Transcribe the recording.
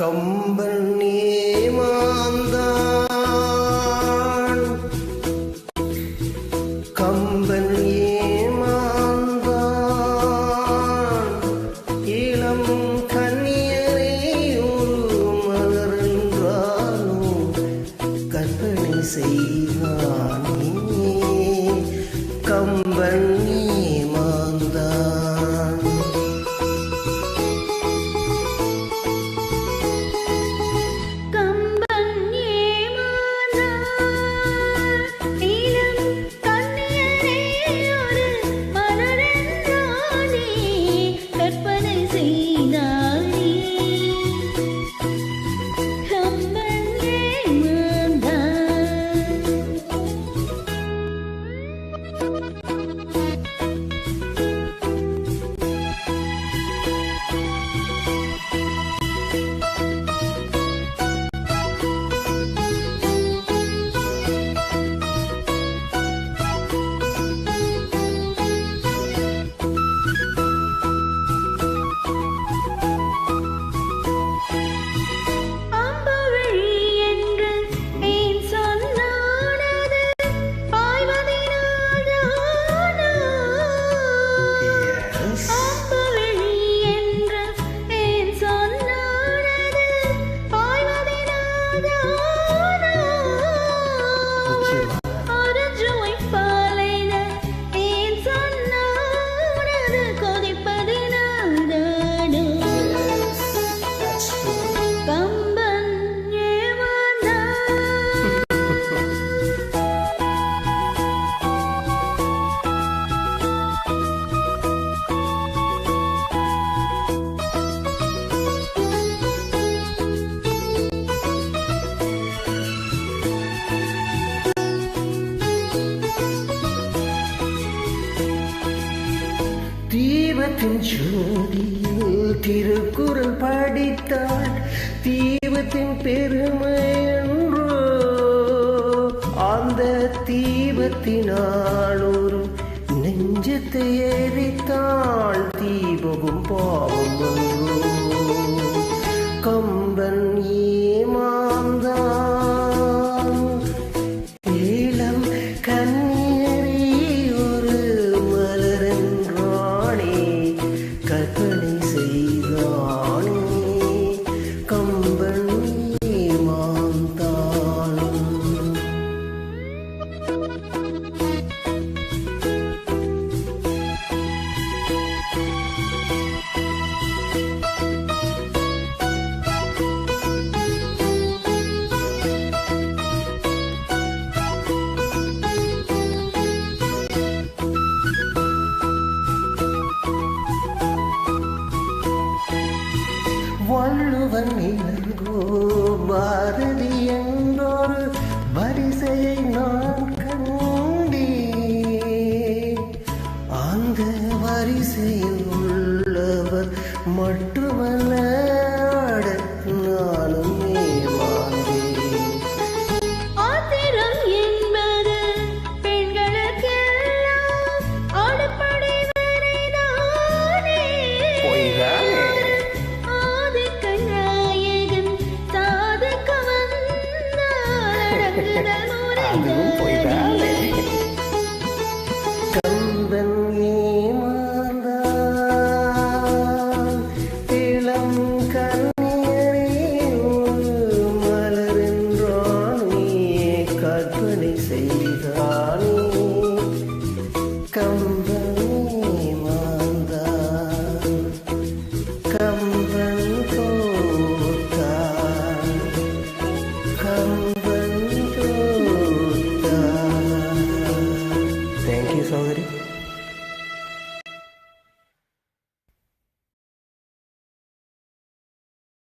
கம்பன் ஏமாந்தான் கம்பன் ஏமாந்தான் இளம் கன்னியரை ஒரு மலரென்றாலும் கற்பனை செய்வானே. come தீபத்தின் சோதியில் திருக்குறள் படித்தாள் தீபத்தின் பெருமை என்றோ அந்த தீபத்தினால் நெஞ்சத்தை எரித்தாள் தீபமும் பாவம் என்றோ வள்ளுவன் இளங்கோ பாரதி என்றொரு வரிசையை நான் அதுவும் போய்தான்.